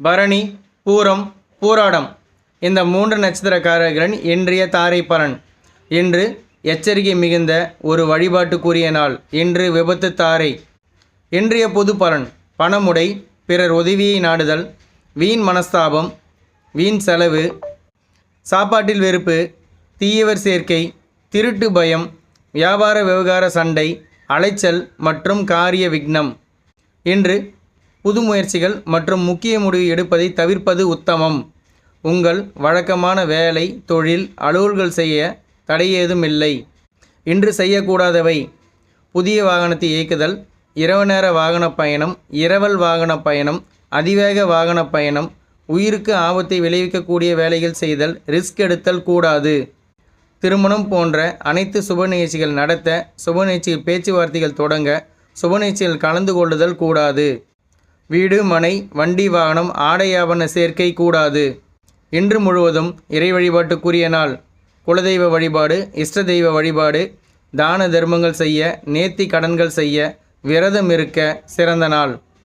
பரணி பூரம் பூராடம். இந்த மூன்று நட்சத்திரக்காரர்களின் இன்றைய தாரை பலன் இன்று எச்சரிக்கை மிகுந்த ஒரு வழிபாட்டுக்குரிய நாள். இன்று விபத்து தாரை. இன்றைய பொது பலன் பணமுடை பிறர் உதவியை நாடுதல் வீண் மனஸ்தாபம் வீண் செலவு சாப்பாட்டில் வெறுப்பு தீயவர் சேர்க்கை திருட்டு பயம் வியாபார விவகார சண்டை அலைச்சல் மற்றும் காரிய விக்னம். இன்று புது முயற்சிகள் மற்றும் முக்கிய முடிவு எடுப்பதை தவிர்ப்பது உத்தமம். உங்கள் வழக்கமான வேலை தொழில் அலுவல்கள் செய்ய தடை ஏதும் இல்லை. இன்று செய்யக்கூடாதவை. புதிய வாகனத்தை இயக்குதல் இரவு நேர வாகன பயணம் இரவல் வாகன பயணம் அதிவேக வாகன பயணம் உயிருக்கு ஆபத்தை விளைவிக்கக்கூடிய வேலைகள் செய்தல் ரிஸ்க் எடுத்தல் கூடாது. திருமணம் போன்ற அனைத்து சுப நிகழ்ச்சிகள் நடத்த சுப நிகழ்ச்சிகள் பேச்சுவார்த்தைகள் தொடங்க சுப நிகழ்ச்சிகள் கலந்து கொள்ளுதல் கூடாது. வீடு மனை வண்டி வாகனம் ஆடை சேர்க்கை கூடாது. இன்று முழுவதும் இறை வழிபாட்டுக்குரிய நாள். குலதெய்வ வழிபாடு இஷ்ட தெய்வ வழிபாடு தான தர்மங்கள் செய்ய நேர்த்தி கடன்கள் செய்ய விரதம் இருக்க சிறந்த நாள்.